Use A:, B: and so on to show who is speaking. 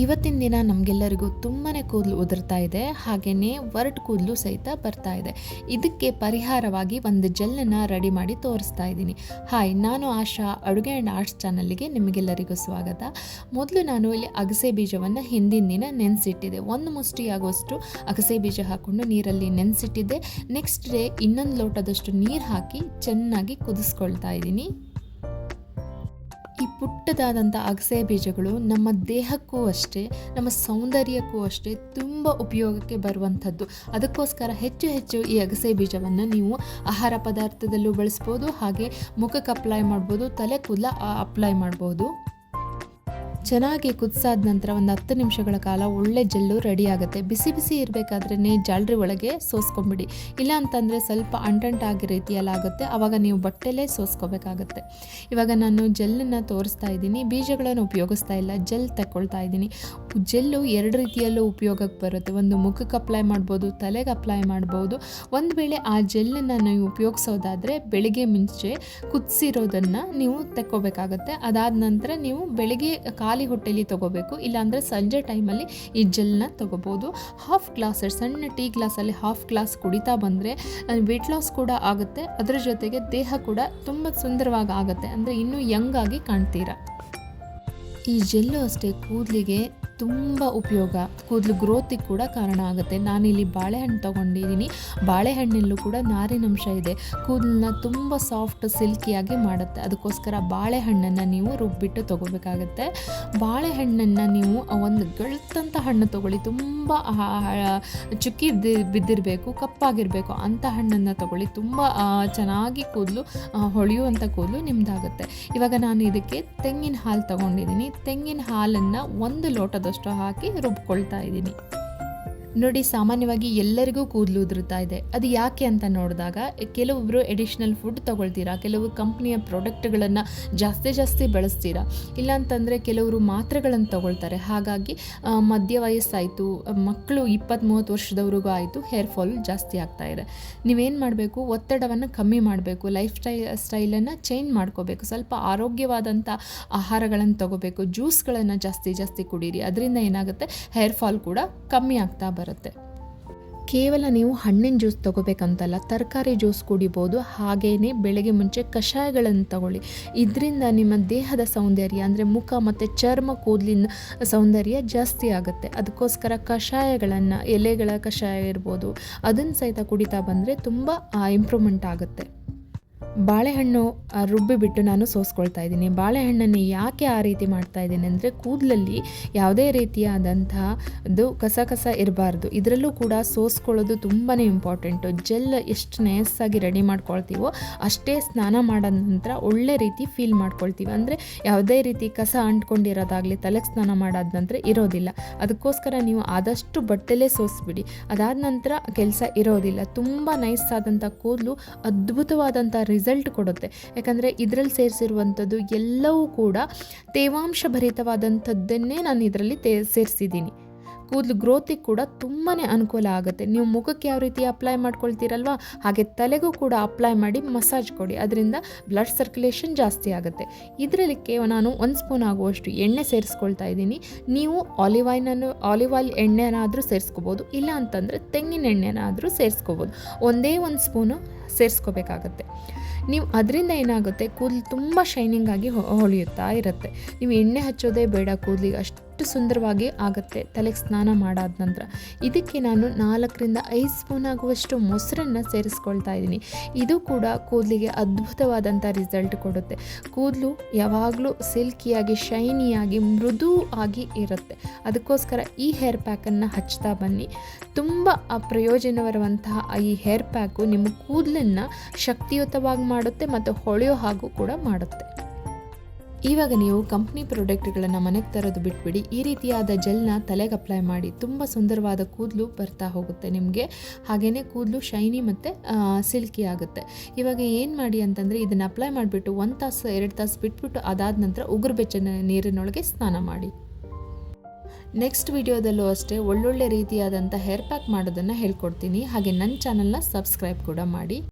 A: ಇವತ್ತಿನ ದಿನ ನಮಗೆಲ್ಲರಿಗೂ ತುಂಬಾ ಕೂದಲು ಉದುರ್ತಾ ಇದೆ ಹಾಗೆಯೇ ವರ್ಟ್ ಕೂದಲು ಸಹಿತ ಬರ್ತಾ ಇದೆ. ಇದಕ್ಕೆ ಪರಿಹಾರವಾಗಿ ಒಂದು ಜೆಲ್ಲನ್ನು ರೆಡಿ ಮಾಡಿ ತೋರಿಸ್ತಾ ಇದ್ದೀನಿ. ಹಾಯ್, ನಾನು ಆಶಾ, ಅಡುಗೆ ಆ್ಯಂಡ್ ಆರ್ಟ್ಸ್ ಚಾನಲ್ಗೆ ನಿಮಗೆಲ್ಲರಿಗೂ ಸ್ವಾಗತ. ಮೊದಲು ನಾನು ಇಲ್ಲಿ ಅಗಸೆ ಬೀಜವನ್ನು ಹಿಂದಿನ ದಿನ ನೆನೆಸಿಟ್ಟಿದ್ದೆ. ಒಂದು ಮುಷ್ಟಿ ಅಗಸೆ ಬೀಜ ಹಾಕ್ಕೊಂಡು ನೀರಲ್ಲಿ ನೆನೆಸಿಟ್ಟಿದ್ದೆ. ನೆಕ್ಸ್ಟ್ ಡೇ ಇನ್ನೊಂದು ಲೋಟದಷ್ಟು ನೀರು ಹಾಕಿ ಚೆನ್ನಾಗಿ ಕುದಿಸ್ಕೊಳ್ತಾ ಇದ್ದೀನಿ. ಪುಟ್ಟದಾದಂಥ ಅಗಸೆ ಬೀಜಗಳು ನಮ್ಮ ದೇಹಕ್ಕೂ ಅಷ್ಟೇ, ನಮ್ಮ ಸೌಂದರ್ಯಕ್ಕೂ ಅಷ್ಟೇ ತುಂಬ ಉಪಯೋಗಕ್ಕೆ ಬರುವಂಥದ್ದು. ಅದಕ್ಕೋಸ್ಕರ ಹೆಚ್ಚು ಹೆಚ್ಚು ಈ ಅಗಸೆ ಬೀಜವನ್ನು ನೀವು ಆಹಾರ ಪದಾರ್ಥದಲ್ಲೂ ಬಳಸ್ಬೋದು, ಹಾಗೆ ಮುಖಕ್ಕೆ ಅಪ್ಲೈ ಮಾಡ್ಬೋದು, ತಲೆ ಕೂದಲ ಅಪ್ಲೈ ಮಾಡ್ಬೋದು. ಚೆನ್ನಾಗಿ ಕುದಿಸಾದ ನಂತರ ಒಂದು ಹತ್ತು ನಿಮಿಷಗಳ ಕಾಲ ಒಳ್ಳೆ ಜೆಲ್ಲು ರೆಡಿ ಆಗುತ್ತೆ. ಬಿಸಿ ಬಿಸಿ ಇರಬೇಕಾದ್ರೆ ಜಾಲ್ರಿ ಒಳಗೆ ಸೋಸ್ಕೊಂಬಿಡಿ. ಇಲ್ಲ ಅಂತಂದರೆ ಸ್ವಲ್ಪ ಅಂಟಂಟಾಗಿ ರೀತಿಯಲ್ಲಿ ಆಗುತ್ತೆ. ಆವಾಗ ನೀವು ಬಟ್ಟೆಲೇ ಸೋಸ್ಕೋಬೇಕಾಗುತ್ತೆ. ಇವಾಗ ನಾನು ಜೆಲ್ಲನ್ನು ತೋರಿಸ್ತಾ ಇದ್ದೀನಿ. ಬೀಜಗಳನ್ನು ಉಪಯೋಗಿಸ್ತಾ ಇಲ್ಲ. ಜೆಲ್ ತಗೊಳ್ತಾ ಇದ್ದೀನಿ. ಜೆಲ್ಲು ಎರಡು ರೀತಿಯಲ್ಲೂ ಉಪಯೋಗಕ್ಕೆ ಬರುತ್ತೆ. ಒಂದು ಮುಖಕ್ಕೆ ಅಪ್ಲೈ ಮಾಡ್ಬೋದು, ತಲೆಗೆ ಅಪ್ಲೈ ಮಾಡ್ಬೋದು. ಒಂದು ವೇಳೆ ಆ ಜೆಲ್ಲನ್ನು ನೀವು ಉಪಯೋಗಿಸೋದಾದರೆ ಬೆಳಿಗ್ಗೆ ಮುಂಚೆ ಕುದಿಸಿರೋದನ್ನು ನೀವು ತಕ್ಕೋಬೇಕಾಗುತ್ತೆ. ಅದಾದ ನಂತರ ನೀವು ಬೆಳಿಗ್ಗೆ ಖಾಲಿ ಹೊಟ್ಟೆಯಲ್ಲಿ ತೊಗೋಬೇಕು, ಇಲ್ಲಾಂದರೆ ಸಂಜೆ ಟೈಮಲ್ಲಿ ಈ ಜೆಲ್ನ ತೊಗೋಬೋದು. ಹಾಫ್ ಗ್ಲಾಸ್ ಸಣ್ಣ ಟೀ ಗ್ಲಾಸಲ್ಲಿ ಹಾಫ್ ಗ್ಲಾಸ್ ಕುಡಿತಾ ಬಂದರೆ ವೆಯ್ಟ್ ಲಾಸ್ ಕೂಡ ಆಗುತ್ತೆ. ಅದರ ಜೊತೆಗೆ ದೇಹ ಕೂಡ ತುಂಬ ಸುಂದರವಾಗಿ ಆಗುತ್ತೆ. ಅಂದರೆ ಇನ್ನೂ ಯಂಗ್ ಆಗಿ ಕಾಣ್ತೀರಾ. ಈ ಜೆಲ್ಲು ಅಷ್ಟೇ ಕೂದಲಿಗೆ ತುಂಬ ಉಪಯೋಗ. ಕೂದಲು ಗ್ರೋತಿಗೆ ಕೂಡ ಕಾರಣ ಆಗುತ್ತೆ. ನಾನಿಲ್ಲಿ ಬಾಳೆಹಣ್ಣು ತೊಗೊಂಡಿದ್ದೀನಿ. ಬಾಳೆಹಣ್ಣಲ್ಲೂ ಕೂಡ ನಾರಿನಂಶ ಇದೆ. ಕೂದಲನ್ನ ತುಂಬ ಸಾಫ್ಟ್ ಸಿಲ್ಕಿಯಾಗಿ ಮಾಡುತ್ತೆ. ಅದಕ್ಕೋಸ್ಕರ ಬಾಳೆಹಣ್ಣನ್ನು ನೀವು ರುಬ್ಬಿಟ್ಟು ತೊಗೋಬೇಕಾಗತ್ತೆ. ಬಾಳೆಹಣ್ಣನ್ನು ನೀವು ಒಂದು ಗಳ್ತಂಥ ಹಣ್ಣು ತೊಗೊಳ್ಳಿ. ತುಂಬ ಚುಕ್ಕಿ ಬಿದ್ದಿರಬೇಕು, ಕಪ್ಪಾಗಿರಬೇಕು. ಅಂಥ ಹಣ್ಣನ್ನು ತೊಗೊಳ್ಳಿ. ತುಂಬ ಚೆನ್ನಾಗಿ ಕೂದಲು ಹೊಳೆಯುವಂಥ ಕೂದಲು ನಿಮ್ಮದಾಗುತ್ತೆ ಇವಾಗ ನಾನು ಇದಕ್ಕೆ ತೆಂಗಿನ ಹಾಲು ತೊಗೊಂಡಿದ್ದೀನಿ. ತೆಂಗಿನ ಹಾಲನ್ನು ಒಂದು ಲೋಟದ ಆದಷ್ಟು ಹಾಕಿ ರುಬ್ಕೊಳ್ತಾ ಇದ್ದೀನಿ. ನೋಡಿ ಸಾಮಾನ್ಯವಾಗಿ ಎಲ್ಲರಿಗೂ ಕೂದಲು ಉದುರುತ್ತಾ ಇದೆ. ಅದು ಯಾಕೆ ಅಂತ ನೋಡಿದಾಗ ಕೆಲವೊಬ್ಬರು ಎಡಿಷ್ನಲ್ ಫುಡ್ ತೊಗೊಳ್ತೀರಾ? ಕೆಲವು ಕಂಪ್ನಿಯ ಪ್ರಾಡಕ್ಟ್ಗಳನ್ನು ಜಾಸ್ತಿ ಜಾಸ್ತಿ ಬಳಸ್ತೀರಾ? ಇಲ್ಲಾಂತಂದರೆ ಕೆಲವರು ಮಾತ್ರೆಗಳನ್ನು ತೊಗೊಳ್ತಾರೆ. ಹಾಗಾಗಿ ಮಧ್ಯ ವಯಸ್ಸಾಯಿತು, ಮಕ್ಕಳು ಇಪ್ಪತ್ತ್ ಮೂವತ್ತು ವರ್ಷದವ್ರಿಗೂ ಆಯಿತು ಹೇರ್ ಫಾಲ್ ಜಾಸ್ತಿ ಆಗ್ತಾ ಇದೆ. ನೀವೇನು ಮಾಡಬೇಕು? ಒತ್ತಡವನ್ನು ಕಮ್ಮಿ ಮಾಡಬೇಕು. ಲೈಫ್ ಸ್ಟೈ ಸ್ಟೈಲನ್ನು ಚೇಂಜ್ ಮಾಡ್ಕೋಬೇಕು. ಸ್ವಲ್ಪ ಆರೋಗ್ಯವಾದಂಥ ಆಹಾರಗಳನ್ನು ತೊಗೋಬೇಕು. ಜ್ಯೂಸ್ಗಳನ್ನು ಜಾಸ್ತಿ ಜಾಸ್ತಿ ಕುಡೀರಿ. ಅದರಿಂದ ಏನಾಗುತ್ತೆ? ಹೇರ್ ಫಾಲ್ ಕೂಡ ಕಮ್ಮಿ ಆಗ್ತಾ ಬರುತ್ತೆ. ಕೇವಲ ನೀವು ಹಣ್ಣಿನ ಜ್ಯೂಸ್ ತಗೋಬೇಕಂತಲ್ಲ, ತರಕಾರಿ ಜ್ಯೂಸ್ ಕುಡಿಬೋದು ಹಾಗೆಯೇ ಬೆಳಗ್ಗೆ ಮುಂಚೆ ಕಷಾಯಗಳನ್ನು ತಗೊಳ್ಳಿ. ಇದರಿಂದ ನಿಮ್ಮ ದೇಹದ ಸೌಂದರ್ಯ, ಅಂದರೆ ಮುಖ ಮತ್ತು ಚರ್ಮ ಕೂದಲಿನ ಸೌಂದರ್ಯ ಜಾಸ್ತಿ ಆಗುತ್ತೆ. ಅದಕ್ಕೋಸ್ಕರ ಕಷಾಯಗಳನ್ನು, ಎಲೆಗಳ ಕಷಾಯ ಇರ್ಬೋದು, ಅದನ್ನು ಸಹಿತ ಕುಡಿತಾ ಬಂದರೆ ತುಂಬ ಇಂಪ್ರೂವ್ಮೆಂಟ್ ಆಗುತ್ತೆ. ಬಾಳೆಹಣ್ಣು ರುಬ್ಬಿಬಿಟ್ಟು ನಾನು ಸೋಸ್ಕೊಳ್ತಾ ಇದ್ದೀನಿ. ಬಾಳೆಹಣ್ಣನ್ನು ಯಾಕೆ ಆ ರೀತಿ ಮಾಡ್ತಾ ಇದ್ದೀನಿ ಅಂದರೆ ಕೂದಲಲ್ಲಿ ಯಾವುದೇ ರೀತಿಯಾದಂಥ ಅದು ಕಸ ಕಸ ಇರಬಾರ್ದು. ಇದರಲ್ಲೂ ಕೂಡ ಸೋಸ್ಕೊಳ್ಳೋದು ತುಂಬಾ ಇಂಪಾರ್ಟೆಂಟು. ಜೆಲ್ ಎಷ್ಟು ನಯಸ್ಸಾಗಿ ರೆಡಿ ಮಾಡ್ಕೊಳ್ತೀವೋ ಅಷ್ಟೇ ಸ್ನಾನ ಮಾಡಿದ ನಂತರ ಒಳ್ಳೆ ರೀತಿ ಫೀಲ್ ಮಾಡ್ಕೊಳ್ತೀವಿ. ಅಂದರೆ ಯಾವುದೇ ರೀತಿ ಕಸ ಅಂಟ್ಕೊಂಡಿರೋದಾಗಲಿ, ತಲೆಗೆ ಸ್ನಾನ ಮಾಡಾದ ನಂತರ ಇರೋದಿಲ್ಲ. ಅದಕ್ಕೋಸ್ಕರ ನೀವು ಆದಷ್ಟು ಬಟ್ಟೆಲೇ ಸೋಸ್ಬಿಡಿ. ಅದಾದ ನಂತರ ಕೆಲಸ ಇರೋದಿಲ್ಲ. ತುಂಬ ನೈಸ್ ಆದಂಥ ಕೂದಲು ಅದ್ಭುತವಾದಂಥ ರಿಸಲ್ಟ್ ಕೊಡುತ್ತೆ. ಯಾಕಂದರೆ ಇದರಲ್ಲಿ ಸೇರಿಸಿರುವಂಥದ್ದು ಎಲ್ಲವೂ ಕೂಡ ತೇವಾಂಶ ಭರಿತವಾದಂಥದ್ದನ್ನೇ ನಾನು ಇದರಲ್ಲಿ ತೇ, ಸೇರಿಸಿದ್ದೀನಿ. ಕೂದಲು ಗ್ರೋತಿಗೆ ಕೂಡ ತುಂಬಾ ಅನುಕೂಲ ಆಗುತ್ತೆ. ನೀವು ಮುಖಕ್ಕೆ ಯಾವ ರೀತಿ ಅಪ್ಲೈ ಮಾಡ್ಕೊಳ್ತೀರಲ್ವ, ಹಾಗೆ ತಲೆಗೂ ಕೂಡ ಅಪ್ಲೈ ಮಾಡಿ ಮಸಾಜ್ ಕೊಡಿ. ಅದರಿಂದ ಬ್ಲಡ್ ಸರ್ಕ್ಯುಲೇಷನ್ ಜಾಸ್ತಿ ಆಗುತ್ತೆ. ಇದರಲ್ಲಿ ನಾನು ಒಂದು ಸ್ಪೂನ್ ಆಗುವಷ್ಟು ಎಣ್ಣೆ ಸೇರಿಸ್ಕೊಳ್ತಾ ಇದ್ದೀನಿ. ನೀವು ಆಲಿವ್ ಆಯಿಲನ್ನು ಆಲಿವ್ ಆಯಿಲ್ ಎಣ್ಣೆನಾದರೂ ಸೇರಿಸ್ಕೋಬೋದು. ಇಲ್ಲ ಅಂತಂದರೆ ತೆಂಗಿನ ಎಣ್ಣೆನಾದರೂ ಸೇರಿಸ್ಕೋಬೋದು. ಒಂದೇ ಒಂದು ಸ್ಪೂನು ಸೇರಿಸ್ಕೋಬೇಕಾಗತ್ತೆ. ನೀವು ಅದರಿಂದ ಏನಾಗುತ್ತೆ? ಕೂದಲು ತುಂಬ ಶೈನಿಂಗ್ ಆಗಿ ಹೊಳೆಯುತ್ತಾ ಇರುತ್ತೆ. ನೀವು ಎಣ್ಣೆ ಹಚ್ಚೋದೇ ಬೇಡ, ಕೂದಲಿಗೆ ಅಷ್ಟು ಸುಂದರವಾಗಿ ಆಗುತ್ತೆ ತಲೆಗೆ ಸ್ನಾನ ಮಾಡಾದ ನಂತರ. ಇದಕ್ಕೆ ನಾನು ನಾಲ್ಕರಿಂದ ಐದು ಸ್ಪೂನ್ ಆಗುವಷ್ಟು ಮೊಸರನ್ನು ಸೇರಿಸ್ಕೊಳ್ತಾ ಇದ್ದೀನಿ. ಇದು ಕೂಡ ಕೂದಲಿಗೆ ಅದ್ಭುತವಾದಂಥ ರಿಸಲ್ಟ್ ಕೊಡುತ್ತೆ. ಕೂದಲು ಯಾವಾಗಲೂ ಸಿಲ್ಕಿಯಾಗಿ ಶೈನಿಯಾಗಿ ಮೃದು ಆಗಿ ಇರುತ್ತೆ. ಅದಕ್ಕೋಸ್ಕರ ಈ ಹೇರ್ ಪ್ಯಾಕನ್ನು ಹಚ್ತಾ ಬನ್ನಿ. ತುಂಬ ಪ್ರಯೋಜನವಿರುವಂತಹ ಈ ಹೇರ್ ಪ್ಯಾಕು ನಿಮ್ಮ ಕೂದಲನ್ನು ಶಕ್ತಿಯುತವಾಗಿ ಮಾಡುತ್ತೆ ಮತ್ತು ಹೊಳೆಯೋ ಹಾಗೂ ಕೂಡ ಮಾಡುತ್ತೆ. ಇವಾಗ ನೀವು ಕಂಪ್ನಿ ಪ್ರಾಡಕ್ಟ್ಗಳನ್ನು ಮನೆಗೆ ತರೋದು ಬಿಟ್ಬಿಡಿ. ಈ ರೀತಿಯಾದ ಜೆಲ್ನ ತಲೆಗೆ ಅಪ್ಲೈ ಮಾಡಿ ತುಂಬ ಸುಂದರವಾದ ಕೂದಲು ಬರ್ತಾ ಹೋಗುತ್ತೆ ನಿಮಗೆ. ಹಾಗೆಯೇ ಕೂದಲು ಶೈನಿ ಮತ್ತು ಸಿಲ್ಕಿ ಆಗುತ್ತೆ. ಇವಾಗ ಏನು ಮಾಡಿ ಅಂತಂದರೆ ಇದನ್ನು ಅಪ್ಲೈ ಮಾಡಿಬಿಟ್ಟು ಒಂದು ತಾಸು, ಎರಡು ತಾಸು ಬಿಟ್ಬಿಟ್ಟು ಅದಾದ ನಂತರ ಉಗುರು ಬೆಚ್ಚನ ನೀರಿನೊಳಗೆ ಸ್ನಾನ ಮಾಡಿ. ನೆಕ್ಸ್ಟ್ ವಿಡಿಯೋದಲ್ಲೂ ಅಷ್ಟೇ ಒಳ್ಳೊಳ್ಳೆ ರೀತಿಯಾದಂಥ ಹೇರ್ ಪ್ಯಾಕ್ ಮಾಡೋದನ್ನು ಹೇಳ್ಕೊಡ್ತೀನಿ. ಹಾಗೆ ನನ್ನ ಚಾನಲ್ನ ಸಬ್ಸ್ಕ್ರೈಬ್ ಕೂಡ ಮಾಡಿ.